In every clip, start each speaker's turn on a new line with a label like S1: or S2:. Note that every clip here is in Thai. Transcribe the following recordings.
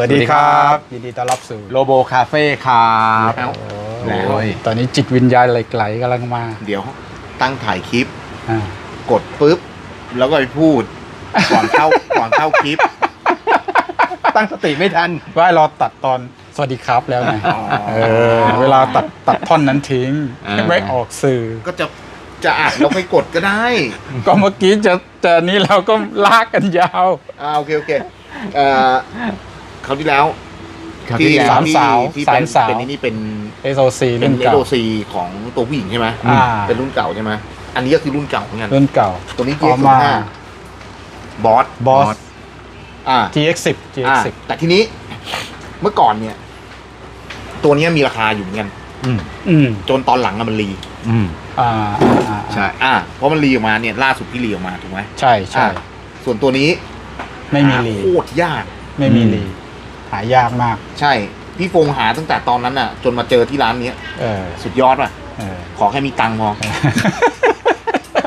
S1: วัสดีครับยินดีต้อนรับสู่
S2: โลโบคาเฟ่ครับ
S3: แล้ว
S2: แล้ว
S1: โอ้ยตอนนี้จิตวิญญาณไหลๆกำลังมา
S3: เดี๋ยวตั้งถ่ายคลิป
S1: อ่าก
S3: ดปุ๊บ แล้วก็ไปพูด ก่อนเข้าก่อนเข้าคลิป
S2: ตั้งสติไม่ทัน
S1: ว่าเราตัดตอนสวัสดีครับแล้วไง
S3: อ๋อ
S1: เออเวลาตัดตัดท่อนนั้นทิ้ง
S2: อ่า
S1: ไม่ออกสื่อ
S3: ก็จะจะอัดแล้วไปกดก็ได้
S1: ก็เมื่อกี้จะจะนี้เราก็ลากกันยาว
S3: อ่าโอเคโอเคเอ่อค ราวที่แล้ว
S2: ครับ
S3: ที่
S2: ที่แล้ว
S1: สาม
S3: ที่
S1: สาว
S3: ที่
S1: สา
S3: เป็
S1: ม
S3: น
S1: สาว
S3: เป็นนี่เป็น
S1: SOC
S3: เป็
S1: รุ่
S3: น
S1: น
S3: เอ
S1: เก่า
S3: โซีของตัวผู้หญิงใช่ไหม
S1: อ่า
S3: เป็นรุ่นเก่าใช่ไหมอันนี้ก็คือรุ่นเก่าเหมือนกัน
S1: รุ่นเก่า
S3: ตัวนี้
S1: ออก
S3: GX
S1: มา
S3: บอส
S1: บอส
S3: อ่า
S1: GX10
S3: อ่า
S1: GX10
S3: แต่ทีนี้เมื่อก่อนเนี่ย ตัวเนี้ยมีราคาอยู่เหมือนกัน
S2: อืม
S1: อืม
S3: จนตอนหลังอะมันรี
S2: อืม
S1: อ่าอ่าอ่า
S2: ใช่
S3: อ่าเพราะมันรีออกมาเนี่ยล่าสุดที่รีออกมาถูกไหม
S1: ใช่ใช่
S3: อ่าส่วนตัวนี้
S1: ไม่มี
S3: หา
S1: รี
S3: โคตรยาก
S1: ไม่มีรี หายากมาก
S3: ใช่ พี่ฟงหาตั้งแต่ตอนนั้นอะ จนมาเจอที่ร้านเนี้ย
S1: เออ
S3: สุดยอดว่ะ
S1: เออ
S3: ขอแค่มีตังค์พอ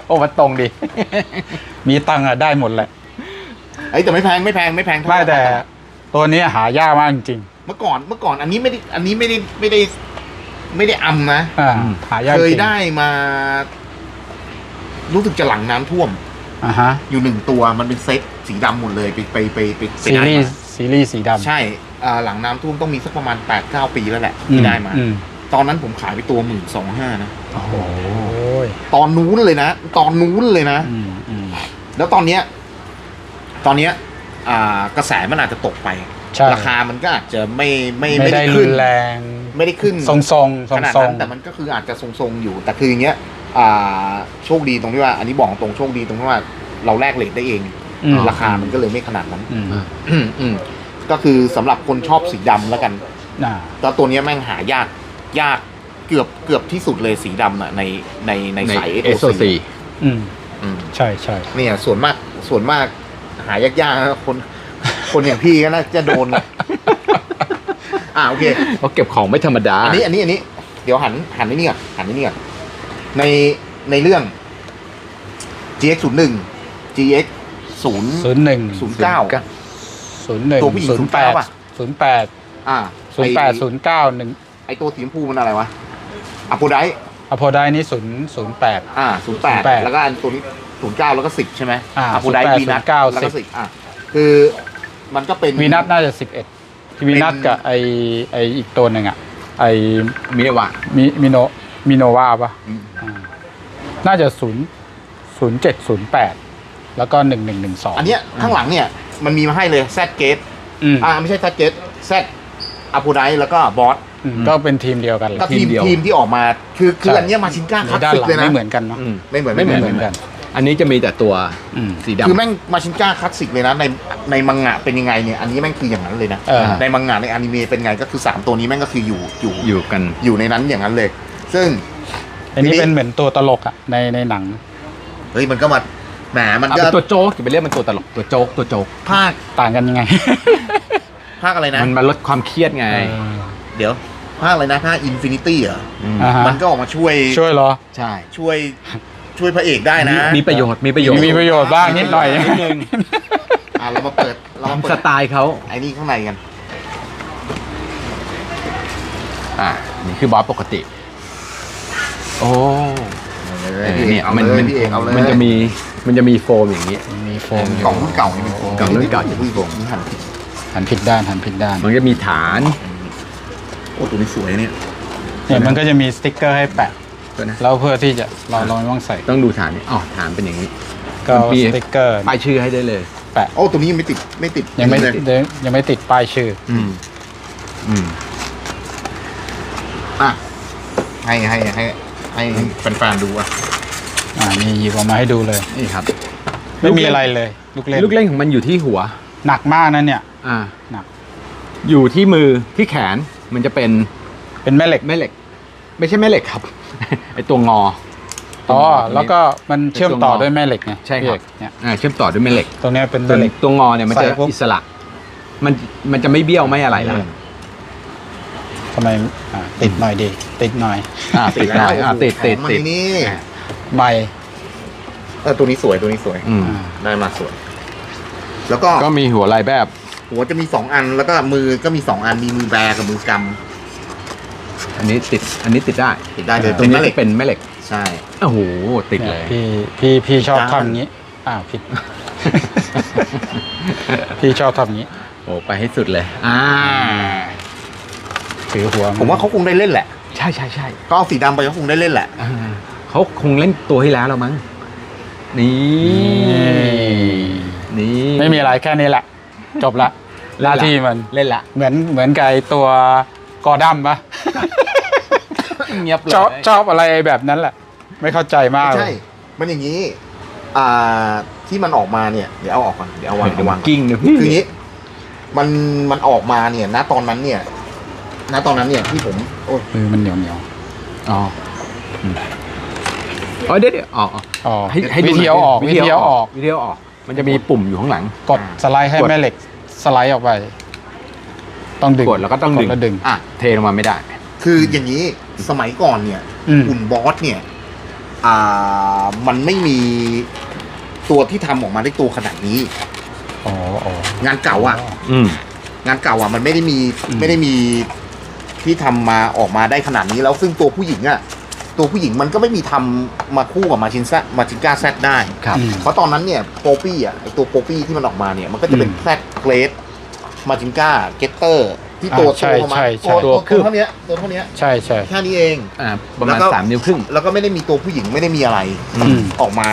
S2: โอ้มันตรงดิ
S1: มีตังค์อะได้หมดแหละ
S3: เอ้ยแต่ไม่แพงไม่แพงไม่แพงเท่า
S1: ไม่แต่
S3: ราคา
S1: ตัวนี้หายากมากจริง
S3: เมื่อก่อนเมื่อก่อนอันนี้ไม่ได้อันนี้ไม่ได้ไม่ได้ ไม่ได้อำนะ
S1: ๆอ่า
S2: อืม
S1: หายาก
S3: เค
S1: จ
S3: ย
S1: ริง
S3: ได้มา รู้สึกจะหลังน้ำท่วม
S1: อ่าฮะ
S3: อยู่หนึ่งตัวมันเป็นเซ็ตสีดำหมดเลยไปไปไปไปไป
S1: ซี
S3: ได้
S1: รี
S3: มา
S1: ส์ ซีรีส์สีดำ
S3: ใช่อ่าหลังน้ำท่วมต้องมีสักประมาณ8ปดเก้าปีแล้วแหละ
S1: อื
S3: ที่ได้มา
S1: อืม
S3: ตอนนั้นผมขายไปตัวหมื่นสองห้านะ
S1: โอ้โห
S3: ตอนนู้นเลยนะ ตอนนู้นเลยนะ
S1: อืมอืม
S3: แล้วตอนเนี้ย ตอนเนี้ยอ่ากระแสมันอาจจะตกไป
S1: ใช่
S3: ราคามันก็อาจจะไม่ไม่
S1: ไม่ได้รุ
S3: ขึ้น
S1: นแรง
S3: ไม่ได้ขึ้น
S1: ทรงทรงทร
S3: ข
S1: ง
S3: นาด
S1: ทร
S3: นั้
S1: ง
S3: นแต่มันก็คืออาจจะทรงๆอยู่ แต่คืออย่างเงี้ยอ่าโชคดีตรงที่ว่า อันนี้บอกตรงโชคดีตรงที่ว่าเราแลกเลทได้เอง
S1: อืม
S3: ราคามันก็เลยไม่ขนาดนั้น
S1: อืม
S3: อืมอืมก็คือสำหรับคนชอบสีดำแล้วกัน
S1: น่า
S3: แล้วตัวเนี้ยแม่งหายากยากเกือบเกือบที่สุดเลยสีดำอะในในใน
S2: ใน
S3: สาย
S2: เอสโอ
S3: SOC
S2: ซี
S1: อืม
S3: อืม
S1: ใช่ใช่
S3: เนี่ยส่วนมากส่วนมากหายากๆนะคน คนอย่างพี่ก็น่าจะโดนนะอ่าโอเค
S2: เขาเก็บของไม่ธรรมดา
S3: อันนี้อันนี้อันนี้ เดี๋ยวหันหันนี่นี่ก่อนหันนี่นี่ก่อนในในเรื่อง GX 0 1 GX 0
S1: ศูนย์หนึ่ง
S3: ศูนย์เก้า
S1: ศูนย์หนึ่ง
S3: ตัวผู้หญิง
S1: ศูนย์แปด
S3: 09ป่ะ
S1: ศูนย์แปด
S3: อ่า
S1: ศูนย์แปดศูนย์เก้าหนึ่ง
S3: ไอตัวสีชมพูมันอะไรวะอะโพได
S1: อโพไดนี่ศูนย์ศูนย์แปด
S3: อ่าศูนย์แปด
S1: 08
S3: แล้วก็อันตัวนี้ศูนย์เก้าแล้วก็สิบใช่ไหม
S1: อ่า
S3: โพได
S1: 08
S3: วีนัส
S1: 09
S3: แล้วก็สิบอ่าคือมันก็เป็น
S1: วีนัทน่าจะสิบเอ็ดวีนัทกับไอไออีกตัวหนึ่งอะ ไอ
S2: มีเอวะ
S1: มิมิโนมิโนวาปะ
S2: อืม
S1: อ่าน่าจะศูนย์ศูนย์เจ็ดศูนย์แปด แล้วก็หนึ่งหนึ่งหนึ่งสอง
S3: อันเนี้ยข้างหลังเนี่ยมันมีมาให้เลยแซดเกต
S1: อืม
S3: อ่าไม่ใช่แซดเกตแซดอะโพไดแล้วก็บอส
S1: อืมก็เป็นทีมเดียวกันแหละ
S3: ก็ทีม
S2: ทีมเดียว
S3: ทีมที่ออกมาคือคือ
S1: ใช่
S3: อันเนี้ยมาชินก้าคลาส
S1: ด้าน
S3: สิก
S1: หลัง
S3: เลยนะ
S1: ไม่เหมือนกันเนาะ
S2: อืม
S3: ไม่เหมือน
S2: ไม่เหมือน
S1: ไม่เหมือนกัน
S2: อันนี้จะมีแต่ตัว
S1: อืม
S2: สีดำ
S3: คือแม่งมาชินก้าคลาสสิกเลยนะในในมังงะเป็นยังไงเนี่ยอันนี้แม่งคืออย่างนั้นเลยนะ
S1: เออ
S3: ในมังงะในอนิเมะเป็นไงก็คือสามตัวนี้แม่งก็คืออยู่อยู่
S2: อยู่กัน
S3: อยู่ในนั้นอย่างนั้นเลย ซึ่ง
S1: อันนี้
S3: ทีนี้
S1: เป็นเหมือนตัวตลกอะในในหนัง
S3: เฮ้ยมันก็มา แหมมัน
S2: เอา
S3: ก็
S2: เป็นตัวโจ๊กอย่าไปเรียกมันตัวตลกตัวโจ๊กตัวโจ๊ก
S3: ภาค
S1: ต่างกันยังไง
S3: ภาคอะไรนะ
S2: มันมาลดความเครียดไง
S3: เดี๋ยว ภาคอะไรนะภาคอินฟินิตี้เหรอ
S2: ม
S1: อ่าฮะ
S3: มันก็ออกมาช่วย
S1: ช่วยเหรอ
S2: ใช่
S3: ช่วยช่วยพระเอกได้นะ
S2: มีประโยชน์มีประโยชน์
S1: มีประโยชน์บ้างนิดหน่อย
S2: นิดนึง
S3: อะเรามาเปิดเรามา
S2: ตาม
S3: เปิ
S2: ส
S3: ด
S2: ไตล์เขา
S3: ไอ้นี่ข้างในกัน
S2: อ่านี่คือบอสปกติ โอ้
S3: พี่เอกเอา
S2: มั
S3: เลย
S2: มัน
S3: พี่เอกเอาเลย
S2: มันจะมี มันจะมีโฟมอย่างนี้
S1: มีโฟม
S3: กล่องรุ่นเก่านี่เป็นโฟม
S2: กล่องรุ่นเก่าจะ
S3: อุ้ยผมหันผิด
S1: หันผิดด้านหันผิดด้าน
S2: มันจะมีฐาน
S3: โอ้ตัวนี้สวยเนี่ย
S1: เนี่ยมันก็จะมีสติ๊กเกอร์ให้แปะ
S2: ตัวนะ
S1: แล้วเพื่อที่จะเราเราไม่ต้องใส่
S2: ต้องดูฐานนี่อ๋อฐานเป็นอย่างนี้
S1: ก็เอา
S2: มี
S1: สติ๊กเกอร์
S2: ป้ายชื่อให้ได้เลย
S1: แปะ
S3: โอ้ตัวนี้ยังไม่ติดไม่ติด
S1: ยังไม่
S3: เลย
S1: ติดยังไม่ติดป้ายชื่อ
S2: อืมอืม
S3: อะให้ให้ให้ให้แฟนๆดูอะ
S1: อ่านี่หยิบออกมาให้ดูเลย
S2: นี่ครับ
S1: ไม่มีอะไรเลย ลูกเล่น
S2: ลูกเล่นของมันอยู่ที่หัว
S1: หนักมากนะเนี่ย
S2: อ่า
S1: หนัก
S2: อยู่ที่มือที่แขนมันจะเป็น
S1: เป็นแม่เหล็ก
S2: แม่เหล็ก ไม่ใช่แม่เหล็กครับ ไอตัวงอ
S1: อ๋อ
S2: ตัวงตรงนี้
S1: แล้วก็มันเชื่อมต่อ
S2: เป็นตัวงอ
S1: ด้วยแม่เหล็กไง
S2: ใช่ครับ
S1: พี่เอกเนี่ย
S2: อ่าเชื่อมต่อด้วยแม่เหล็ก
S1: ตรงเนี้ยเป็น
S2: ตั
S1: แม่
S2: ว
S1: เหล็ก
S2: ตัวงอเนี่ยมันจะ
S1: ใส่ปุ๊บ
S2: อิสระ มันมันจะไม่เบี้ยวไม่อะไรละ
S1: ทำไมอ่าติดหน่อยดีติดหน่อย
S2: อ่าติดได้อ่าติดติด
S3: มัน
S2: ติด
S3: นี่
S2: อ่า
S1: ใบ
S3: เออตัวนี้สวยตัวนี้สวย
S2: อืม
S1: อ่า
S3: ได้มาสวย แล้วก็
S2: ก็มีหัวลายแบบ
S3: หัวจะมีสองอันแล้วก็มือก็มีสองอันมีมือแบกับมือก
S2: อันนี้ติด อันนี้ติดได้ำ
S3: ติดได้เลย
S2: ตรงนี้
S3: แม่เหล็
S2: จะ
S3: ก
S2: เป็นแม่เหล็ก
S3: ใช่
S2: โอ้โหติดเลย
S1: พี่พี่พี่ชอบ
S3: จ้า
S1: ทำอย่างนี้ อ้าวผิด พี่ชอบทำอย่างนี้
S2: โอ้ไปให้สุดเลย อ่า
S1: ถือหัว
S3: ผมว่าเขาคงได้เล่นแหละ
S2: ใช่ใช่ใช่
S3: ก็เอาสีดำไปเขาคงได้เล่นแหละ
S2: อ่า เขาคงเล่นตัวที่แล้วแล้วมั้งนี่นี่
S1: ไม่มีอะไรแค่นี้แหละ จบละหน้าที่มัน
S2: เล่นละ
S1: เหมือนเหมือนกับไอ้ตัวกอดัมปะ
S2: เงียบเลย
S1: ชอบชอบอะไรแบบนั้นแหละ ไม่เข้าใจมาก
S3: ไม่
S1: เล
S3: ใช่
S1: ย
S3: มันอย่างนี้ อ่าที่มันออกมาเนี่ยเดี๋ยวเอาออกก่อนเดี๋ยวเอาวาง
S2: เดี๋ยว
S3: วา
S2: วางงกิ้งนะพี่
S3: คืออย่างนี้มันมันออกมาเนี่ยณตอนนั้นเนี่ยณตอนนั้นเนี่ยที่ผม โอ้ย
S1: มือมันเหนียวเหนียว
S2: อ๋อ อืมอ๋อเดี๋ยวเดี๋ยวอ๋ออ๋อ
S1: อ๋อ
S2: ให้ให้ดู
S1: วิธีเอาออก
S2: หน่
S1: วิ
S2: ย
S1: ธีเอาออก
S2: วิธีเอาออก มันจะมีปุ่มอยู่ข้างหลัง
S1: กดสไลด์ให้
S2: กด
S1: แม่เหล็กสไลด์ออกไป ต้องดึง
S2: กดแล้วก็ต้องดึง
S1: ดแล้วดึง
S3: อะ
S2: เทลงมาไม่ได้
S3: คืออย่างนี้สมัยก่อนเนี่ย
S1: อืม
S3: หุ่นบอสเนี่ย อ่า มันไม่มีตัวที่ทำออกมาได้ตัวขนาดนี้
S1: อ๋ออ๋องา
S3: นเก่าอะ
S2: อืม
S3: งานเก่าอะมันไม่ได้มี
S1: อืม
S3: ไม่ได้มีที่ทำมาออกมาได้ขนาดนี้แล้วซึ่งตัวผู้หญิงอะ ตัวผู้หญิงมันก็ไม่มีทำมาคู่กับมาชินซะมาชินก้าแซดได้
S2: ครับ
S1: อืม
S3: เพราะตอนนั้นเนี่ยโปปี้อะไอตัวโปปี้ที่มันออกมาเนี่ยมันก็จะเป็น
S1: อืม
S3: แซดเกรดมาจินก้าเกตเตอร์ที่ตัว
S1: อ่าใช่
S3: โตประมาณ
S1: ใช่ใช่
S3: ตัว
S2: ตัว
S3: ตัว
S2: ครึ่ง
S3: เท่าเนี้ยตัวเท่าเนี้ย
S1: ใช่ใช่
S3: แค่นี้เอง
S2: อ่าประมาณ
S3: แล้วก็
S2: สามนิ้วครึ่ง
S3: แล้วก็ไม่ได้มีตัวผู้หญิงไม่ได้มีอะไร
S1: อืม
S3: ออกมา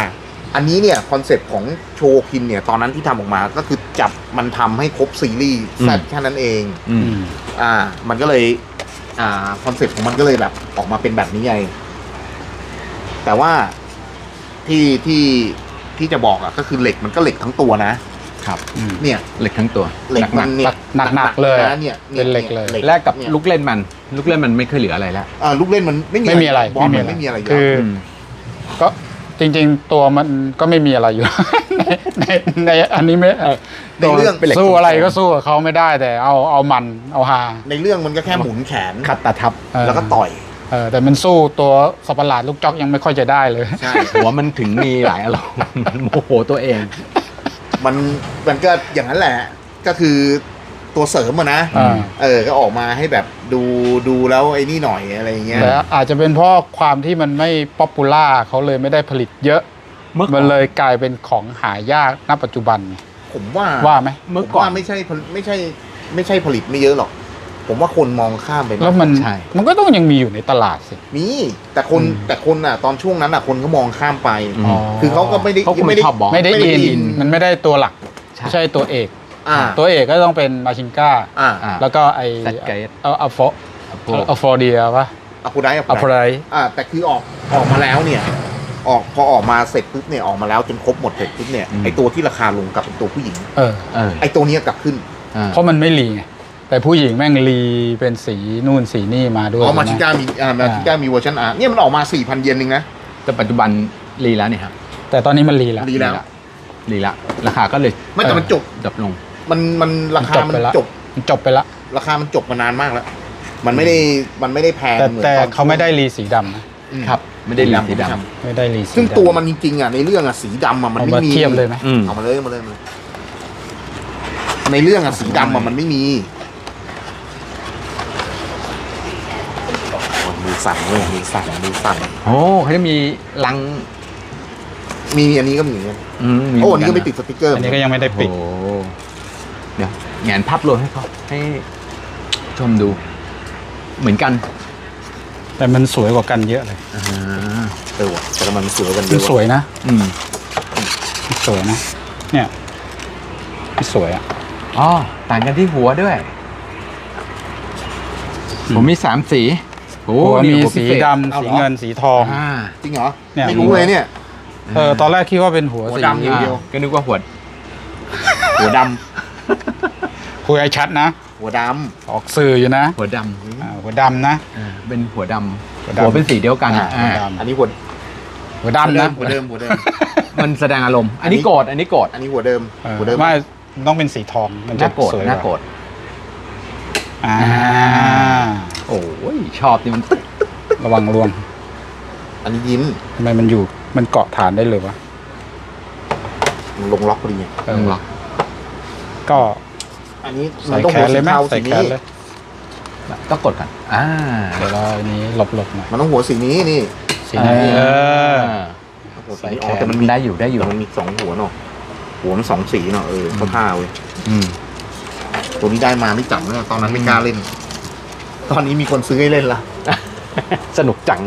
S3: อันนี้เนี่ยคอนเซปต์ของโชว์คินเนี่ยตอนนั้นที่ทำออกมาก็คือจับมันทำให้ครบซีรีส์
S2: อืม
S3: แซดแค่นั้นเอง
S2: อื
S1: อื
S2: ม
S1: ม
S3: อ่ามันก็เลยอ่าคอนเซปต์ของมันก็เลยแบบออกมาเป็นแบบนี้ไง แต่ว่าที่ที่ที่จะบอกอะก็คือเหล็กมันก็เหล็กทั้งตัวนะ
S2: ครับ
S1: อืม
S3: เนี่ย
S2: เหล็กทั้งตัว
S3: เหล็กมันเนี่ย
S1: หนักๆหนักๆเลย
S3: นะเนี่ย
S1: เป็นเหล็กเลย
S3: นี่
S2: แลกกับ
S3: เนี่ย
S2: ลูกเล่นมัน ลูกเล่นมันไม่เคยเหลืออะไรแล้ว
S3: อ่าลูกเล่นมันไม่มี
S1: ไม่มีอะไร
S3: บอสมัน
S1: ไม่
S3: ไม่
S1: มี
S3: มี
S1: อะ
S3: อะไรไรอยู่
S1: คื
S3: แล้ว
S1: อก็จริงๆตัวมันก็ไม่มีอะไรอยู่ ในในในอันนี้ไม่
S3: ในเรื่อง
S2: เป็นเหล็ก
S1: สู้อะไรก็สู้กับเขาไม่ได้แต่เอาเอามันเอาฮา
S3: ในเรื่องมันก็แค่หมุนแขน
S2: ขัดตาทับ
S1: เออ
S3: แล้วก็ต่อย
S1: เออแต่มันสู้ตัวสัตว์ประหลาดลูกจอกยังไม่ค่อยจะได้เลย
S3: ใช่
S2: หัวมันถึงมีหลายอารมณ์มันโมโหตัวเอง
S3: มันมันก็อย่างนั้นแหละ ก็คือตัวเสริมอะนะ
S1: อ่า
S3: เออ ก็ออกมาให้แบบดูดูแล้วไอ้นี่หน่อยอะไรอย่างเงี้ย
S1: แต่อาจจะเป็นเพราะความที่มันไม่ป๊อปปูล่าเขาเลยไม่ได้ผลิตเยอะ
S2: เมื่อก่อน
S1: มันเลยกลายเป็นของหายากณปัจจุบัน
S3: ผมว่า
S1: ว่าไหม
S3: เมื่อก่อนไม่ใช่ผลิตไม่ใช่ไม่ใช่ผลิตไม่เยอะหรอก ผมว่าคนมองข้ามไป
S1: แล้วมัน
S2: ใช่
S1: มันก็ต้องยังมีอยู่ในตลาดสิ
S3: มีแต่คน
S1: อืม
S3: แต่คนอะตอนช่วงนั้นอะคนก็มองข้ามไป
S2: อืม
S1: อ๋อ
S3: คือเขาก็ไม่ได้
S2: เขาคง
S3: ไม่ได้
S2: ชอบบอส
S1: ไม่ได้
S3: ไม่ได้
S1: อิน
S3: อิน
S1: มันไม่ได้ตัวหลัก
S2: ใช่
S1: ไม่ใช่ตัวเอก
S3: อ่า
S1: ตัวเอกก็ต้องเป็นมาชินก้า
S3: อ่า
S2: อ่า
S1: แล้วก็ไอ
S2: Set Gate
S1: เอาเอาโฟ
S2: พวก
S1: เอาโฟเดียปะ
S3: อะคูไดอะ
S1: เอาโฟ
S3: คู
S1: ไร
S3: ไดอ่าแต่คือออกออกมาแล้วเนี่ย ออกพอออกมาเสร็จปุ๊บเนี่ยออกมาแล้วจนครบหมดเสร็จปุ๊บเนี่ย
S2: อืม
S3: ไอตัวที่ราคาลงกลับเป็นตัวผู้หญิง
S1: เออ
S2: เออ
S3: ไอตัวเนี้ยกลับขึ้น
S2: อ่า
S1: เพราะมันไม่รีไง แต่ผู้หญิงแม่งรีเป็นสีนู่นสีนี่มาด้วย
S3: อ๋อมาชิ
S1: ใช่ไห
S3: ก้ามีอ่ามาชิก้ามีเวอร์ชันอาร์เนี่ยมันออกมาสี่พันเยนเองนะ
S2: แต่ปัจจุบันรีแล้วเนี่ยครับ
S1: แต่ตอนนี้มันรีแล้ว
S3: รีแล้ว
S2: รีละราคาก็เลย
S3: ไม่แต่มันจบ
S2: ดับลง
S3: มันมันราคา
S1: จบ
S3: มัน
S1: ไปละ
S3: จบ
S1: มันจบไปละ
S3: ราคามันจบมานานมากแล้ว มันไม่ได้มันไม่ได้แพง
S1: แต่
S3: เหมือน
S1: แต่
S3: ตอน
S1: เขาไม่ได้รีสีดำนะ
S3: อืม
S2: ครับ ไม่ได้รีสีด
S1: ไม่ได้รีสี
S3: ซึ่ง
S1: ดำ
S3: ตัวมันจริงๆอะในเรื่องอะสีดำอะมัน
S1: เอา
S3: ไม่
S1: มา
S3: มี
S1: เทียบเลยไหมำ
S2: อืม
S3: เอามาเลยเอามาเลยเอามาเลยในเรื่องอะสีดำอะมันไม่มีโอ้ยมือ สั่นเว้ยมือสั่นมือสั่น
S2: โอ้เขาจะมีลัง
S3: มีอันนี้ก็มีเหมือนกัน
S2: อืมมี
S3: โอ้อันนี้ก็
S2: เห
S3: ไม่
S2: มื
S3: ติดสติกเกอร์
S1: อันนี้ก็ยังไม่ได้
S2: โอ้
S1: ปิด
S2: โหเดี๋ยวแงนภาพรวมให้เขาให้ชมดู เหมือนกัน
S1: แต่มันสวยกว่ากันเยอะเลย
S2: อ่า
S3: เออว่ะแต่มันสวยกันเย
S1: มัน
S3: อะ
S1: สวยนะ
S2: อืม
S1: มันสวยนะ เนี่ยมันสวยอะ
S2: อ๋อต่างกันที่หัวด้วย
S1: อืม
S2: ผมมีสามสี โอ้
S1: หัว
S2: นี่
S1: มี
S2: หัวพิ
S1: สี
S2: เศษ
S1: ดำสีเงินสีทอง
S2: อ่า
S3: จริงเหรอ
S1: เนี่ย
S3: ไม่รู้เลยเนี่ย
S1: เออตอนแรกคิดว่าเป็นหัว
S3: หัว
S1: สี
S3: ดำอย่างเดียว
S2: ก็นึกว่าหัว
S3: หัวด
S1: คุยไอชัดนะำ
S3: หัวด
S1: ออกสื่ออยู่นะ
S2: หัวด
S1: อ่าหัวดำนะำ
S2: อ่าเป็นหัวดำ
S1: หัวดำ
S2: หัวเป็นสีเดียวำกัน
S3: อ่า
S2: อ่า
S1: ดำ
S3: อันนี้หัว
S1: หัวดำนะ
S3: หัวเดิมหัวเดิม
S2: มันแสดงอารมณ์ อันนี้โกรธอันนี้โกรธ
S3: อันนี้หัวเดิม
S1: เออ
S3: หัวเดิม
S1: ไม่มันต้องเป็นสีทองมันจะ
S2: น่าโกรธ
S1: สวย
S2: น่าโกรธ
S1: อ่า
S2: โอ้ยชอบที่มันตึ๊ก
S1: ระวังรวง
S3: อันนี้ยิ้ม
S1: ทำไมมันอยู่ มันเกาะฐานได้เลยวะ
S3: ลงล็อกพอดีไง
S1: เออ
S2: ต้องล็อก
S1: ก็
S3: อันนี้มั
S1: ใส่
S3: นต้อง
S1: แข
S3: หัวน
S1: เล
S3: สี
S1: ยไหม
S3: เทา
S1: ใส่
S3: สี
S1: แข
S3: นี้
S1: นเลย
S2: ต้องกดก่อนอ่า
S1: เดี๋ยวเราอันนี้หลบหลบๆหน่อย
S3: มันต้องหัวสีนี้นี่
S1: สีนี้เออ
S3: หัวสี
S1: ใส่
S3: นี้
S1: แขน
S3: อ๋อแต่มันมี
S2: ได้อยู่ได้อยู่
S3: แต่มันมีสองหัวเนาะหัวมันสองสีเนาะเออเขาท่าเว้ย
S2: อืม
S3: ตัวนี้ได้มาไม่จับเลยตอนนั้นไม่กล้าเล่น ตอนนี้มีคนซื้อให้เล่นละ
S2: สนุกจัง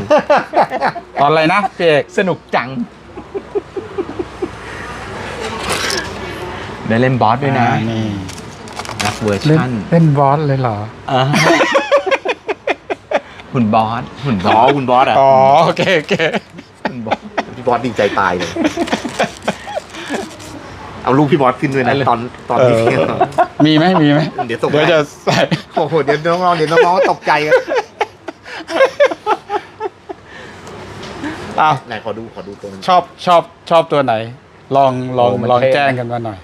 S1: ตอนอะไรนะพี่เอก
S2: สนุกจัง ได้เล่นบอสด้วยนะ
S1: อ่านี่
S2: นักเวอร์
S1: เล่น
S2: ชัน
S1: เล่นบอสเลยเหรอ
S2: อ่าหุ่นบอสหุ่นบ
S3: อ๋
S2: อ
S3: อ
S2: ส
S3: คุณบอสอะ
S1: อ๋อโอเคโอเค
S2: หุ่นบอส
S3: พี่บอสดีใจตายเลย เอารูปพี่บอสขึ้นด้วยนะ
S2: เอาเลย
S3: ตอนตอนที่
S1: เออ มีไหมมีไหม
S3: เดี๋ยวส่ง
S1: เดี๋ยว
S3: ให้
S1: จะใส่
S3: โอ้โหเดี๋ยวน้องๆเดี๋ยวน้องๆตกใจกัน
S1: อ้าว
S3: ไหนขอดูขอดูตัวนึง
S1: ชอบชอบชอบตัวไหน ลองลอง
S2: โอ้มัน
S1: ลอง
S2: เท่
S1: แจ้งกันมาหน่อย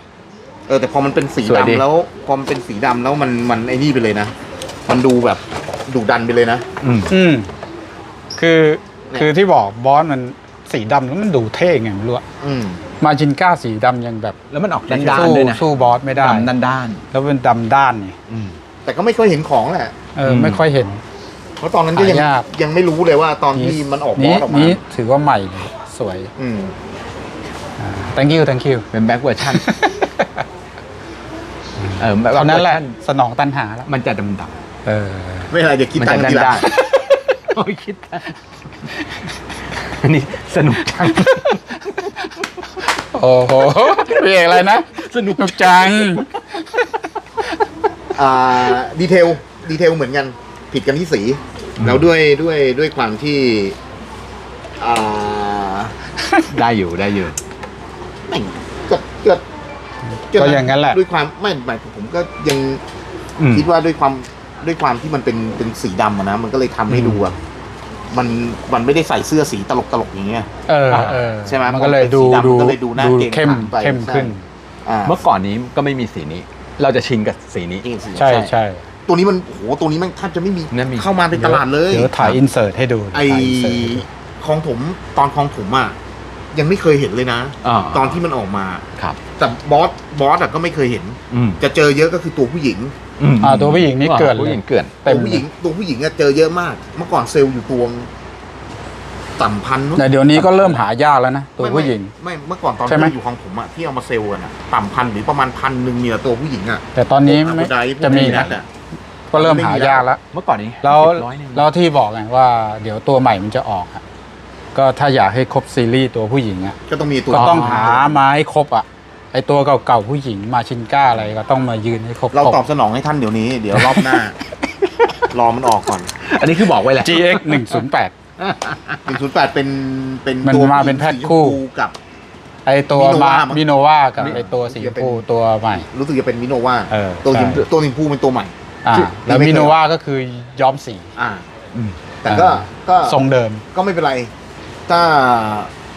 S3: เออแต่พอมันเป็นสี
S2: สวยดิ
S3: ดำแล้วพอมันเป็นสีดำแล้วมันมันไอ้นี่ไปเลยนะ มันดูแบบดุดันไปเลยนะ
S2: อืม
S1: อืมคือ
S3: เนี่ย
S1: คือที่บอกบอสมันสีดำแล้วมันดูเท่ไงไม่รู้อะ
S3: อืม
S1: มาจินก้าสีดำยังแบบ
S2: แล้วมันออกด้านด้าน
S1: สู้
S2: ด้วยนะ
S1: สู้บอสไม่ได้
S2: ดำด้านด้าน
S1: แล้วเป็นดำด้านไง
S2: อืม
S3: แต่ก็ไม่ค่อยเห็นของแหละ
S1: เอออ
S2: ม
S1: ไม่ค่อยเห็น
S3: เพราะตอนนั้นก็ยัง
S1: หายาก
S3: ยังไม่รู้เลยว่าตอนที่มันออกบอ
S1: นี้
S3: สออกมา
S1: นี้ถือว่าใหม่เลยสวย
S3: อืม
S1: อ่า thank you thank you
S2: เป็นแบ็กเวอร์ชันเออแบบ
S1: เท่านั้นแหละ
S2: วอร์ชั
S1: สนองตันหาแล้ว
S2: มันจะดำดำ
S1: เออ
S3: ไม่เป็นไรเดี๋ยวคิด
S2: มัน
S3: ตั
S2: จะ
S3: งค์
S2: ด้าน
S3: ทีหลั
S2: ด้างนโอ้ยคิดได้อันนี้สนุกจัง
S1: โอ้โหเรียกอะไรนะ
S2: สนุก
S1: จัง
S3: อ่าดีเทลดีเทลเหมือนกันผิดกันที่สี แล้วด้วยด้วยด้วยความที่อ่า
S2: ได้อยู่ได้อยู่
S3: แม่งก็ก็
S1: ก็อย่างนั้นแหละ
S3: ด้วยความไม่หมายถึงผมก็ยัง
S2: อืม
S3: คิดว่าด้วยความด้วยความที่มันเป็นเป็นสีดำอะนะ มันก็เลยทำให้ดูแบบ มันมันไม่ได้ใส่เสื้อสีตลกตลกๆอย่างเงี้ย
S1: เออเออ
S3: ใช่ไหม
S1: มันก็เลยดู
S3: พอเป็นสีดำ
S1: ดู
S3: มันก็เลยดูน่าเกรง
S1: เข้ม
S3: ขามไป
S1: เข้ม
S3: ใช่
S1: ขึ้น
S3: อ่า
S2: เมื่อก่อนนี้ก็ไม่มีสีนี้ เราจะชินกับสีนี้
S3: จริงๆสี
S1: ใช่ใช่
S3: ตัวนี้มันโอ้โหตัวนี้มันแทบจะไม่มี
S2: ไม่มี
S3: เข้ามาในตลาดเลย
S1: เดี๋ยวถ่ายอินเสิร์ตให้ดู
S3: ไอ
S1: ถ่าย insert ให้ดู
S3: คลองถมตอนคลองถมอะยังไม่เคยเห็นเลยนะ
S2: อ่า
S3: ตอนที่มันออกมา
S2: ครับ
S3: แต่บอสบอสอะก็ไม่เคยเห็น
S2: อืม
S3: จะเจอเยอะก็คือตัวผู้หญิง
S2: ม
S1: อ่าตัวผู้หญิงนี่เกลื่อนเลย
S2: ผู้หญิงเกลื่อน
S1: เต็
S3: ตัว
S1: ม
S3: ผู้หญิงตัวผู้หญิงอะเจอเยอะมาก เมื่อก่อนเซลล์อยู่ตัวต่ำพันมั้ง
S1: แต่เดี๋ยวนี้ก็เริ่มหายากแล้วนะตัว
S3: ไม่
S1: ผู้หญิง
S3: ไม่ไม่เมื่อก่อนตอน
S1: ใช่
S3: ที่
S1: ไหม
S3: เราอยู่ของผมอะที่เอามาเซลล์กันอะต่ำพันหรือประมาณพันหนึ่งเนี่ยตัวผู้หญิงอะ
S1: แต่ตอนนี้
S3: พวก
S1: ไม่
S3: Aphrodite พวก
S1: จะมี
S3: Venus
S1: นะ
S3: อะ
S1: ก็เริ่มหายากแล้ว
S2: เมื่อก่อนนี้
S1: แล้ว
S2: ร้อยหนึ่ง
S1: แล้วที่บอกไงว่าเดี๋ยวตัวใหม่มันจะออกอะก็ถ้าอยากให้ครบซีรีส์ตัวผู้หญิงอะ
S3: ก็ต้องมีตัว
S1: ก็ต้องหามาให้ครบอะ ไอตัวเก่าๆผู้หญิงมาชินก้าอะไรก็ต้องมายืนให้ครบ
S3: เรา
S1: ครบ
S3: ตอบสนองให้ท่านเดี๋ยวนี้ เดี๋ยวรอบหน้า รอมันออกก่อน
S2: อันนี้คือบอกไว้แหละ
S1: GX 108
S3: หนึ่งศูนย์แปดเป็นเป็น
S1: มัน
S3: ตัว
S1: มาเป็นแพ็ค
S3: สีชม
S1: คู่
S3: พูกับ
S1: ไอตัว
S3: มิโน
S1: มาวา
S3: มั้ง
S1: มิโนวากับ
S3: มิ
S1: ไอตัวสีชมพู
S3: จะเป็น
S1: ตัวใหม่
S3: รู้สึกจะเป็นมิโนวา
S1: เออ
S3: ตัวสี
S1: ใช่
S3: ตัวสีชมพูเป็นตัวใหม่
S1: อ่า
S3: ที่
S1: แล้ว
S3: ไม่เคย
S1: มิโนวาก็คือย้อมสี
S3: อ่า
S2: อืม
S3: แต่ก็
S1: อ่า
S3: ก็
S1: ทรงเดิม
S3: ก็ไม่เป็นไร ถ้า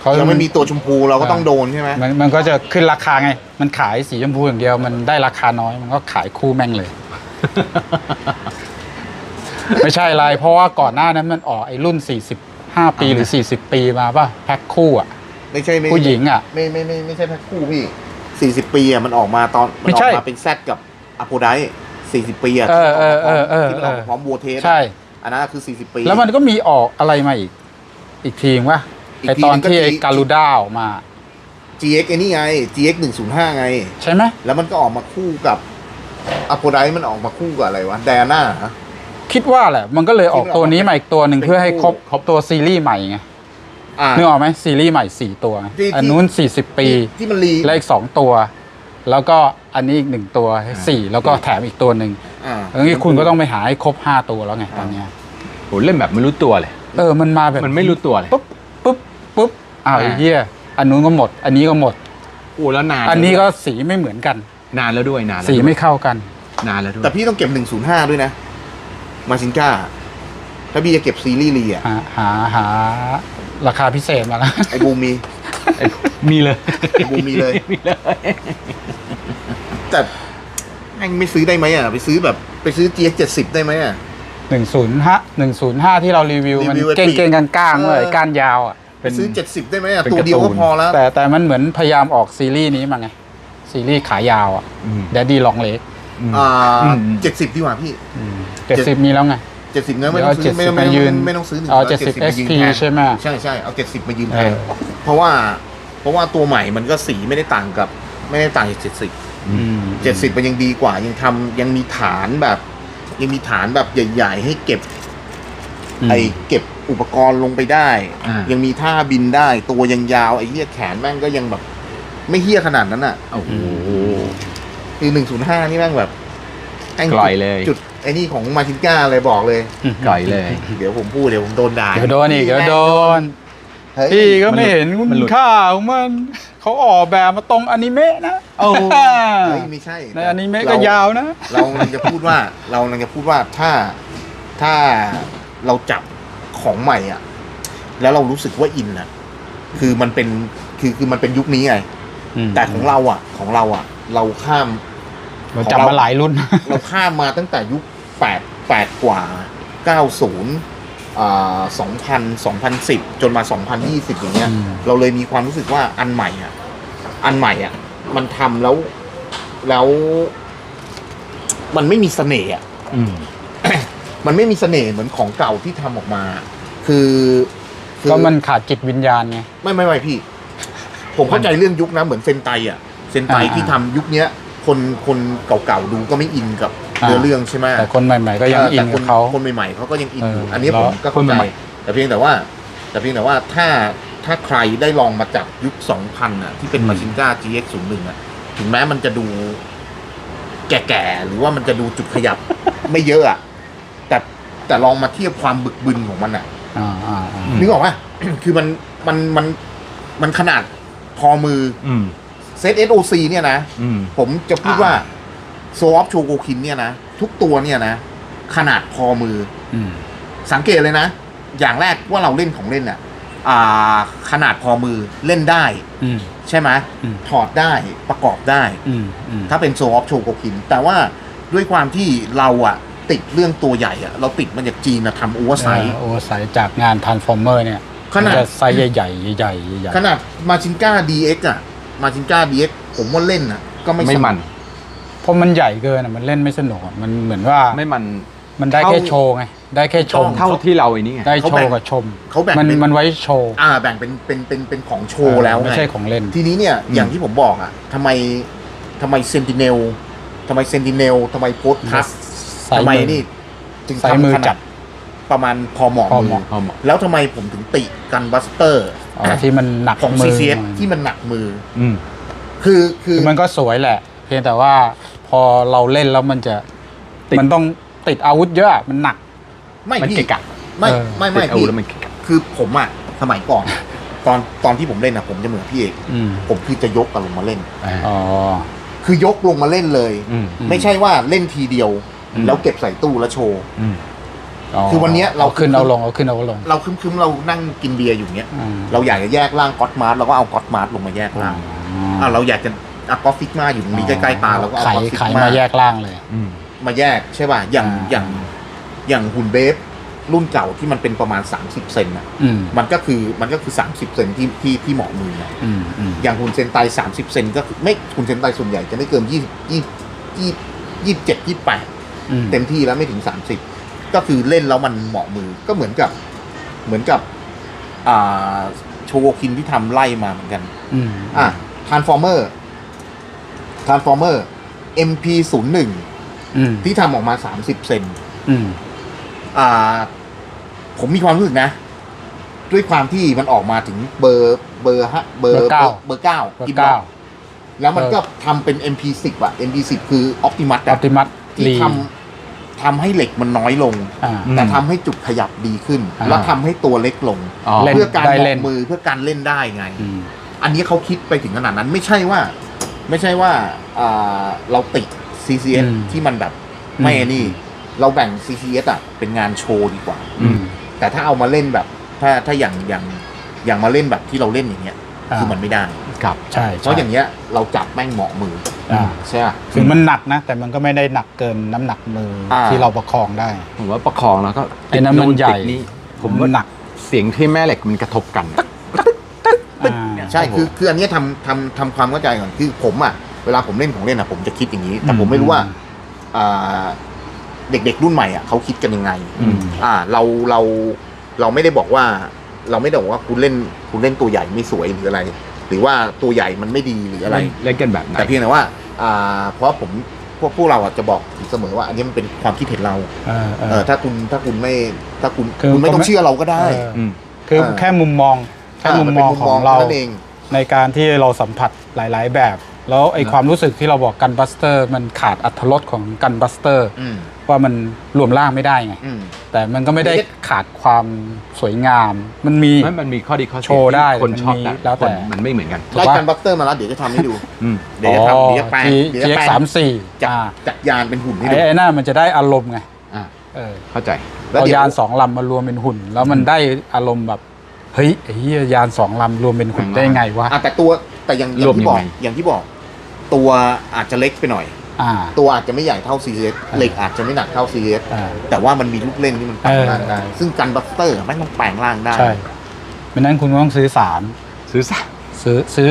S1: เขา
S3: ยังไม่มีตัวชมพูเราก็ต้องโดนใช่ไหม
S1: มันมันก็จะขึ้นราคาไง มันขายสีชมพูอย่างเดียว มันได้ราคาน้อย มันก็ขายคู่แม่งเลย ไม่ใช่อะไรเพราะว่าก่อนหน้านั้นมันออกไอ้รุ่น 45 ปีหรือ 40 ปีมาป่ะแพ็คคู่อะ
S3: ไม่ใช่ไม่
S1: ผู้หญิงอะ
S3: ไม่ไม่ไม่ไม่ใช่แพ็คคู่พี่สี่สิบปีอะมันออกมาตอนมัน
S1: ไม่
S3: ออ
S1: ใช่
S3: กมาเป็นแซดกับอโพไดสี่สิบปีอะ
S1: เออเออเออเออ
S3: ที่มันออกมาพร้อมวัวเทสอะ
S1: ใช่
S3: อันนั้นคือสี่สิบปี
S1: แล้วมันก็มีออกอะไรมาอีก อีกทีมว่า
S3: อี ก
S1: ไอ
S3: ที
S1: ตอน
S3: นึงก็
S1: ที่ไอ
S3: G-
S1: การูด้าออกมา
S3: GX ไอ้นี่ไง GX หนึ่งศูนย์ห้าไง
S1: ใช่ไหม
S3: แล้วมันก็ออกมาคู่กับอโพไดมันออกมาคู่กับอะไรวะแดน่า
S1: คิดว่าแหละ มันก็เลยออกตัวนี้มาอีกตัวหนึ่ง
S3: เป็น
S1: เพื่อให้ครบ
S3: คู่
S1: ครบตัวซีรีส์ใหม่ไง
S3: อ่า
S1: นึกออกไหมซีรีส์ใหม่สี่ตัวไง
S3: ที่ที่
S1: อันนู้น40ปี
S3: ที่ที่มันรี
S1: และอีกสองตัว แล้วก็อันนี้อีกหนึ่งตัวสี่แล้วก็แถมอีกตัวหนึ่ง
S3: อ่า
S1: อย่างนี้คุณก็ต้องไปหาให้ครบห้าตัวแล้วไงตอนเนี้ย
S2: โหเล่นแบบไม่รู้ตัวเลย
S1: เออมันมาแบบ
S2: มันไม่รู้ตัวเลย
S1: ปุ๊บปุ๊บปุ๊บ อ้าว
S2: อ่า
S1: ไอ้เหี้ยอันนู้นก็หมด อันนี้ก็หมด
S2: โอ้แล้วนาน
S1: อันนี้ก็สีไม่เหมือนกัน
S2: นานแล้วด้วยนานแล้ว
S1: สี
S2: ด้วย
S1: ไม่เข้ากัน
S2: นานแล้วด้วย
S3: แต่พี่ต้องเก็บหนึ่งศูนย์ห้าด้วยนะ มาซินก้า ถ้าพี่จะเก็บซีรีส์รีอะ
S1: หาหาหาราคาพิเศษมาแล้ว
S3: ไอ้บูมมี
S2: เอ้ยมีเลย
S3: บูมมีเลย
S2: มีเลย
S3: แต่แม่งไม่ซื้อได้ไหมอะ ไปซื้อแบบไปซื้อ GX เจ็ดสิบได้ไหมอะ
S1: หนึ่งศูนย์ห้าหนึ่งศูนย์ห้าที่เรารีวิวมัน
S3: รีวิวไอ้
S1: เก่ง
S3: ปีก
S1: เก่งกลางกลางๆ
S3: เออ
S1: เลยก้านยาวอะ
S3: ไปซื้อเจ็ดสิบได้ไหมอะ
S2: เป็น
S3: ตัวเดียว
S2: การ์ตู
S3: ก็
S2: น
S3: พอแล้ว
S1: แต่แต่มันเหมือนพยายามออกซีรีส์นี้มาไง ซีรีส์ขายาวอะ
S2: อืม
S1: แดดดี้ลองเล็ก
S2: อม
S3: อ่า
S2: อืม
S3: เจ็ดสิบดีกว่าพี่
S1: เจ็ดสิบมีแล้วไง
S3: เจ็ดสิบเงินไม่
S1: เดี๋ยว
S3: ต้องซื้อ
S1: 70
S3: ไม่ต้องไม่
S1: มายืน
S3: ต้องไม่ต้องซื้อหนึ่ง
S1: เอา
S3: ร้ย
S1: 70
S3: มายืน
S1: SP
S3: แทน
S1: ใช่ไหม
S3: ใช่ใช่เอาเจ็ดสิบมายืนแท
S1: เอนอ
S3: เพราะว่า เพราะว่าตัวใหม่มันก็สีไม่ได้ต่างกับ ไม่ได้ต่างจากเจ็ดสิบ
S1: อืม
S3: เจ็ดสิบมันยังดีกว่ายังทำยังมีฐานแบบ ยังมีฐานแบบใหญ่ ๆ ให้เก็บ
S1: ม
S3: ไอเก็บอุปกรณ์ลงไปได้
S2: อ่ายั
S3: ยังมีท่าบินได้ ตัวยังยาวไอ้เหี้ยแขนแม่งก็ยังแบบ ไม่เหี้ยขนาดนั้นอะ
S2: โอ้โห
S3: คือหนึ่งศูนย์ห้านี่แม่งแบบแม่ง
S2: กล่อยเลย
S3: จุดไอ้นี่ของมาชินก้าเลยบอกเลย
S2: กร่อยเลย
S3: เดี๋ยวผมพูดเดี๋ยวผมโดนด่า
S1: เดี๋ยวโดนอีกเดี๋ยวโดน
S3: เฮ้ย
S1: พี่ก็ไม่เห็น
S2: มันหลุด
S1: ค่าของมันเขาออกแบบมาตรงอนิเมะนะ
S2: โอ้
S3: เฮ้ยไม่ใช่
S1: ในอนิเมะก็ยาวนะ
S3: เรากำลังจะพูดว่า เรากำลังจะพูดว่าถ้าถ้า เราจับของใหม่อะ แล้วเรารู้สึกว่าอินอะ คือมันเป็นคือคือมันเป็นยุคนี้ไงแต่ของเราอะ ของเราอะ เราข้าม
S1: เราจับมาหลายรุ่น
S3: เราข้ามมาตั้งแต่ยุคแปดแปดกว่าเก้าศูนย์อ่าสองพันสองพันสิบจนมาสองพันยี่สิบอย่างเงี้ย
S1: อืม
S3: เราเลยมีความรู้สึกว่าอันใหม่อะ อันใหม่อะ มันทำแล้วแล้ว มันไม่มีเสน่ห์อะ
S2: อื ม
S3: มันไม่มีเสน่ห์เหมือนของเก่าที่ทำออกมา คือคือ
S1: ก็มันขาดจิตวิญญาณไง
S3: ไม่ไม่ไม่พี่ ผมเข้าใจเรื่องยุคนะเหมือนเซนไตอะเซนไต
S1: อ่า
S3: ที่ทำยุคเนี้ย คนคนเก่าๆดูก็ไม่อินกับ
S1: อ่า
S3: เนื้อเรื่องใช่ไหม
S1: แต่คนใหม่ๆก็ยังอิน
S3: แต่ค
S1: กับเขา
S3: คนใหม่ๆเขาก็ยังอินอยู่
S1: เอออั
S3: อันนี้
S1: แล้ว
S3: ผมก็เข้า
S2: คน
S3: ใจ
S2: ใหม่
S3: แต่เพียงแต่ว่า แต่เพียงแต่ว่าถ้าถ้าใครได้ลองมาจับยุค 2000อะ ที่เป็นมาชินก้า GX01 อะ ถึงแม้มันจะดูแก่ๆ หรือว่ามันจะดูจุดขยับ ไม่เยอะอะ แต่แต่ลองมาเทียบความบึกบึนของมันอะ
S1: อ่าอ่าอ่า
S3: นึกออกปะ คือมันมันมันมันขนาดพอมือ
S2: อืม
S3: เซต SOC เนี่ยนะ
S2: อืม
S3: ผมจะพูดว่าโซอฟโชโกคินเนี่ยนะ ทุกตัวเนี่ยนะ ขนาดพอมือ
S1: อืม
S3: สังเกตเลยนะ อย่างแรกว่าเราเล่นของเล่นอะอ่า ขนาดพอมือเล่นได้
S1: อืม
S3: ใช่ไหม
S1: อืม
S3: ถอดได้ประกอบได้
S1: อืมอืม
S3: ถ้าเป็นโซออฟโชโกคิน แต่ว่าด้วยความที่เราอะ ติดเรื่องตัวใหญ่อะเราติดมาจากจีนอะทำโอเวอร์ไซส์
S1: โอ้ใส่จากงานทานฟอร์เมอร์เนี่ย
S3: ขนาด
S1: มัจะไซส์ใหญ่ๆใหญ่ๆใหญ่
S3: ขนาดมาชินก้า DX อะมาชินก้า DX ผมว่าเล่นอะก็ไม่
S2: ไม่
S3: สก
S2: มัน
S1: เพราะมันใหญ่เกินอะมันเล่นไม่สนุกอะมันเหมือนว่า
S2: ไม่มัน
S1: มันได้แค่โชว์ไง ได้แค่ชม
S2: เท่าที่เราไอ้นี่ไง
S1: ได้โชว์กับชม
S3: เขาแบ่ง
S1: มัน
S3: เป็น
S1: มันไว้โชว์
S3: อ่าแบ่งเป็นเป็นเป็นเป็นของโชว์แล้ว
S1: ไม่
S3: ไง
S1: ใช่ของเล่น
S3: ทีนี้เนี่ย
S2: อืม
S3: อย่างที่ผมบอกอะทำไมทำไมเซนติเนลทำไมเซนติเนลทำไมโพสทัส
S1: ใส่
S3: ทำไม
S1: มือ
S3: นี่จึง
S1: ใส่มือ
S3: ทำขนา
S1: จั
S3: ด
S1: บ
S3: ประมาณพอเหมาะ
S1: พอ
S3: มื
S1: เห
S3: อ
S1: มาะ
S2: พอเหมาะ
S3: แล้วทำไมผมถึงติกันบัสเตอร์
S1: อ๋อที่มันหนัก
S3: ของ
S1: มือ
S3: CCS
S1: หน่อย
S3: ที่มันหนักมือ
S2: อืม
S3: คือคื
S1: คืออมันก็สวยแหละ เพียงแต่ว่าพอเราเล่นแล้วมันจะ
S2: ติด
S1: มันต้องติดอาวุธเยอะมันหนัก
S3: ไม่
S2: มัน
S3: พี่
S2: เกะกะ
S3: ไม่
S1: เออ
S3: ไม่ไม่
S2: ติดอาวุ
S3: พี่
S2: ธแล้วมันเกะกะ
S3: คือผมอะสมัยก่อน ตอนตอนที่ผมเล่นอะผมจะเหมือนพี่เอก
S1: อืม
S3: ผมคือจะยกกันลงมาเล่น
S1: อ๋อ
S3: คือยกลงมาเล่นเลย
S2: อืม
S1: อืม
S3: ไม่ใช่ว่าเล่นทีเดียว
S1: อืม
S3: แล้วเก็บใส่ตู้แล้วโชว์
S2: อืม
S3: คือวันเนี้ยเรา
S1: เราขึ้นเอาลงเอาขึ้นเอาลง
S3: เราคึมๆเรานั่งกินเบียร์อยู่เนี้ย
S1: อืม
S3: เราอยากจะแยกร่างก๊อตมาร์เราก็เอาก๊อตมาร์ลงมาแยกร่างอ่าเราอยากจะอะก๊อตฟิกมาอยู่ตรงนี้ใกล้ๆตาเราก็เอา
S1: ไข
S3: ก๊อตฟิ
S1: ไข
S3: ก
S1: มา
S3: มา
S1: แยกล่างเลย
S2: อืม
S3: มาแยกใช่ป่ะอย่าง
S1: อ่า
S3: อย่างอย่างหุ่นเบฟรุ่นเก่าที่มันเป็นประมาณ 30เซนอะ
S1: อืม
S3: มันก็คือมันก็คือ 30เซนที่ที่ที่เหมาะมือนะ
S1: อืมอืม
S3: อย่างหุ่นเซนไต30เซนก็คือไม่หุ่นเซนไตส่วนใหญ่จะไม่เกิน20 20 20 27 28
S1: อืม
S3: เต็มที่แล้วไม่ถึง30ก็คือเล่นแล้วมันเหมาะมือก็เหมือนกับเหมือนกับ อ่าโชโวคินที่ทำไล่มาเหมือนกัน
S1: อืม
S3: อะทานฟอร์เมอร์ทานฟอร์เมอร์ MP 0 1
S1: อืม
S3: ที่ทำออกมา 30 เซน
S1: อืม
S3: อ่า ผมมีความรู้สึกนะ ด้วยความที่มันออกมาถึงเบอร์เบอร์ฮะเบอร์
S1: เบอร์เก้า
S3: เบอร์เก้า
S1: เบอ
S3: กิน
S1: ร์เก้า
S3: แล้วมันก็ทำเป็น MP 10อะ MP 10คือ Optimus
S1: ออ
S3: อะ
S1: ปติมัส
S3: ที่
S1: ลี
S3: ทำทำให้เหล็กมันน้อยลง
S1: อ่า
S3: แต่ทำให้จุดขยับดีขึ้น
S1: อ่า
S3: แล้วทำให้ตัวเล็กลง
S2: อ๋อ
S1: เล่น
S3: เพื่อการ
S1: ได้
S3: เห
S1: เล่น
S3: มาะมือเพื่อการเล่นได้ไง
S1: อืม
S3: อันนี้เขาคิดไปถึงขนาดนั้นไม่ใช่ว่า ไม่ใช่ว่าอ่าเราติด CCS
S1: อืม
S3: ที่มันแบบ
S1: อืม
S3: ไม่นี่ เราแบ่ง CCS อะเป็นงานโชว์ดีกว่า
S1: อืม
S3: แต่ถ้าเอามาเล่นแบบ ถ้าถ้าอย่างอย่างอย่างมาเล่นแบบที่เราเล่นอย่างเงี้ย
S1: อ่า
S3: คือมันไม่ได้
S2: ครับ
S1: ใช่
S3: เพราะอย่างเงี้ยเราจับแม่งเหมาะมืออ
S1: อ่า
S3: ใช่ปะ
S1: ถึงมันหนักนะ แต่มันก็ไม่ได้หนักเกินน้ำหนักมืออา ที่เราประคองได้
S2: ผมว่าประคองแล้วก็
S1: ไอ้นั้นมันใหญ่
S2: ติดนี่ผม
S1: มั
S2: ว่าน
S1: หนัก
S2: เสียงที่แม่เหล็กมันกระทบกันอะ
S1: อ่า
S3: ใช่คือคืออันเนี้ยทำทำทำความเข้าใจก่อนคือผมอะเวลาผมเล่นของเล่นอะผมจะคิดอย่างนี้ แต่ผมไม่รู้ว่าอ่าเด็กๆรุ่นใหม่อะเขาคิดกันยังไง
S2: อืม
S3: อ่าเราเราเราไม่ได้บอกว่า เราไม่ได้บอกว่าคุณเล่นคุณเล่นตัวใหญ่ไม่สวยหรืออะไร หรือว่าตัวใหญ่มันไม่ดีหรืออะไร
S2: เล่นกันแบบไหน
S3: แต่เพียงแต่ว่าอ่าเพราะผมพวกพวกเราอะจะบอกอยู่เสมอว่า อันนี้มันเป็นความคิดเห็นเรา
S1: เออเอ
S3: เอ
S1: อ
S3: อถ้าคุณถ้าคุณไม่ถ้าคุณ
S1: คือ
S3: คุณไม่ต้อ
S1: ผม
S3: งเชื่อเราก็ได้
S1: เออ
S2: อืม
S1: คือ
S3: เออ
S1: แค่มุมมองแค่มุมมอง
S3: นป็น
S1: ของเรา
S3: นั่นเอง
S1: ในการที่เราสัมผัสหลาย ๆ แบบ แล้วไอ้
S2: นะ
S1: ความรู้สึกที่เราบอกกันบัสเตอร์ มันขาดอัตรสของกันบัสเตอร์
S3: อืม
S1: ว่ามันรวมร่างไม่ได้ไง
S3: อืม
S1: แต่มันก็ไม่ได้
S3: ไม่ได้
S1: ขาดความสวยงาม มันมี
S2: ไม่มันมีข้อดีข้อเสีย
S1: โชว์ได้
S2: ที่คน
S1: มัน
S2: ชอบ
S1: มี
S2: แต่
S1: แล้วแต่
S2: คนมันไม่เหมือนกัน
S1: ถูก
S3: ได้
S1: ปะ
S3: กันบัสเตอร์มาแล้วเดี๋ยวจะทำให้ดู
S2: อืม
S3: เดี๋ยวจะทำเดี๋ยวจะแปลง
S1: G
S3: เดี๋ยวจะ
S1: GX
S3: แปลง
S1: สามสี่
S3: จาก
S1: อ่า
S3: จากยานเป็นหุ่นให้
S1: ไอ้
S3: ดู
S1: ไอ้น่ามันจะได้อารมณ์ไง
S2: อ่า
S1: เออ
S2: เข้าใจ
S3: แล้ว
S1: เอา
S3: เดี๋ยวยา
S1: นสองลำมารวมเป็นหุ่น แล้วมันได้อารมณ์แบบเฮ้ยไอ้เหี้ยยานสองลำรวมเป็นหุ่นได้ไงวะ
S3: อะแต่ตัวแต่อย่างอย่าร
S2: วม
S3: งที่บอก
S2: ยังไง
S3: อย่างที่บอก ตัวอาจจะเล็กไปหน่อย
S1: อ่า
S3: ตัวอาจจะไม่ใหญ่เท่า CCS เหล็กอาจจะไม่หนักเท่า CCS
S1: อ่า
S3: แต่ว่ามันมีลูกเล่นที่มันแปลงร่างได้
S1: เออ
S3: ซึ่งกันบัสเตอร์ไม่ต้องแปลงร่างได้
S1: ใช่ไม่นั้นคุณต้องซื้อสาม
S2: ซื้อซะ
S1: ซื้อซื้อ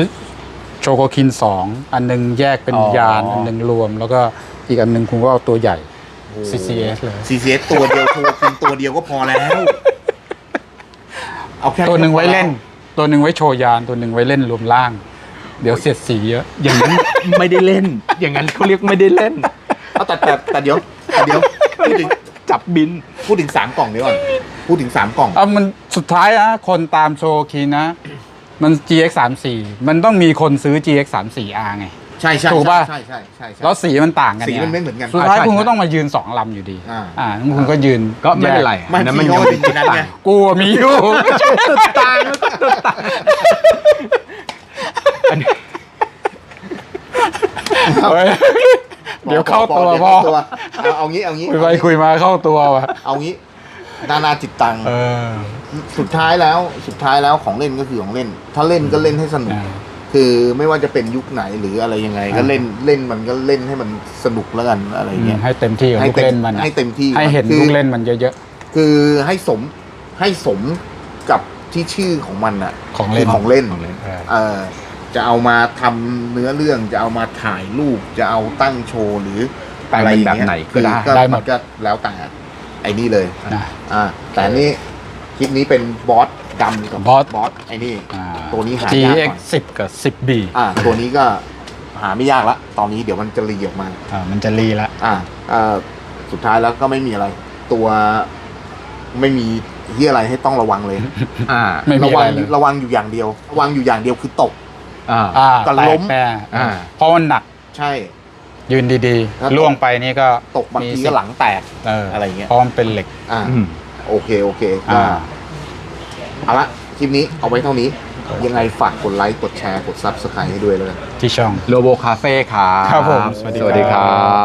S1: โชโกคินสองอันหนึงแยกเป็น
S2: อ๋อ ยา
S1: นอันหนึงรวม แล้วก็อีกอันหนึงคุณก็เอาตัวใหญ่
S3: โอ้
S1: CCS เลย
S3: CCS ตัวเดียวโทรกินตัวเดียวก็พอแล้ว เอาแค่
S1: ตัวหนึ่งไว้เล่น ตัวหนึ่งไว้โชว์ยานตัวหนึ่งไว้เล่นรวมร่าง เดี๋ยวเสียดสีเยอะ
S2: อย่างนั้นไม่ได้เล่น อย่างนั้นเขาเรียกไม่ได้เล่น
S3: เอาแต่แต่แต่เดี๋ยวแต่เดี๋ยวพูดถึง
S2: จับบิน
S3: พูดถึงสามกล่องเดี๋ยวก่อนพูดถึงสามกล่อง
S1: เอามันสุดท้ายนะคนตามโชว์คีนะ มัน GX 3 4มันต้องมีคนซื้อ GX 3 4 R ไง
S3: ใช่ใช่
S1: ถูกป่ะ
S3: ใช่ใช่ใช่ใช่
S1: แล้วสีมันต่างกัน
S3: สีมัน
S1: ย
S3: ไม่เหมือนกัน
S1: สุดท้าย
S2: อ่าใช่
S1: คุณก็
S2: ใช่
S1: ต้องมายืนสองลำอยู่ดี
S3: อ่า
S1: อ่าแล้วคุณก็ยืน
S2: ก็ไม่เป็นไร
S3: ไม่
S2: อันนั้นมัน
S3: พี่
S2: ยัง
S3: เขา
S2: เป็น
S3: ถึงนั้นไง
S1: กลัวมีอยู่
S2: ตุดตาแล้วก็ตุดตา อันนี้
S1: เฮ้ยเดี๋ยวเข้าตัว
S3: ดี๋ย
S1: พ่อ
S3: เข้าตัวเอาเอางี้เอางี้
S1: คุยไปคุยมาเข้าตัวว่ะ
S3: เอางี้ นานาจิตตัง
S1: เออ
S3: สุดท้ายแล้วสุดท้ายแล้วของเล่นก็คือของเล่น ถ้าเล่นก็เล่นให้สนุก
S1: อ่า
S3: คือไม่ว่าจะเป็นยุคไหนหรืออะไรยังไง ก็
S1: อ่า
S3: เล่นเล่นมันก็เล่นให้มันสนุกแล้วกันอะไรเงี้ย
S1: ให้เต็มที่กับ
S3: ให้
S1: ลูก
S3: เต็ม
S1: เล่นมันอะ
S3: ให้เต็มที่
S1: ให้เห็น
S3: คือ
S1: ลูกเล่นมันเยอะ
S3: คือให้สมให้สมกับที่ชื่อของมันอะ
S1: ของเล่น
S3: คือของเล่น
S2: ของเล่น
S1: ๆเออ
S3: เออ จะเอามาทำเนื้อเรื่องจะเอามาถ่ายรูปจะเอาตั้งโชว์หรือ
S2: แปลง
S3: อะไร
S2: เป็น
S3: อย่าง
S2: แบบ
S3: เงี้ย
S2: ไหนก็ได้
S3: คือ
S1: ได้หมด
S3: นก็แล้วแต่ไอ้นี่เลย
S1: นะ
S3: อ่าแต่นี่คลิปนี้เป็นบอสดำกับบ
S1: อส
S3: บอสไอ้นี่
S1: อ่า
S3: ตัวนี้หายาก
S1: GX
S3: กว่า
S1: 10 กับ 10B
S3: อ่าตัวนี้ก็หาไม่ยากละ ตอนนี้เดี๋ยวมันจะรีออกมา
S1: อ่ามันจะรีละ
S3: อ่าเอ่อสุดท้ายแล้วก็ไม่มีอะไร ตัวไม่มีที่อะไรให้ต้องระวังเลย
S2: อ่า
S1: ไม่มี
S3: ระ
S1: อะ
S3: วั
S1: ไรงเลย
S3: ระวังอยู่อย่างเดียว ระวังอยู่อย่างเดียวคือตก
S2: อ่า
S1: อ่า
S3: กับ
S1: แต
S3: ล้
S1: ก
S3: ม
S1: แน่
S2: อ่า
S1: เพราะมันหนัก
S3: ใช่
S1: ยืนดี
S3: ถ้าตก
S1: ๆล่วงไปนี่ก็
S3: ตกบางที
S1: มีสิ
S3: ก็
S1: ทธิ์
S3: หลังแตก
S1: เออ
S3: อะไรเงี้ย
S1: เพราะมันเป็นเหล็ก
S3: อ่า
S2: อืม
S3: โอเคโอเคก็
S1: อ่า
S3: เอาละคลิปนี้เอาไว้เท่านี้ ยังไงฝากกดไลค์กดแชร์กดซับสไครต์ให้ด้วยแล้วกัน
S1: ที่ช่อง
S2: โลโบคาเฟ่ครับ
S1: ครับผมสวัสดีครับ
S2: สวัสดีครับ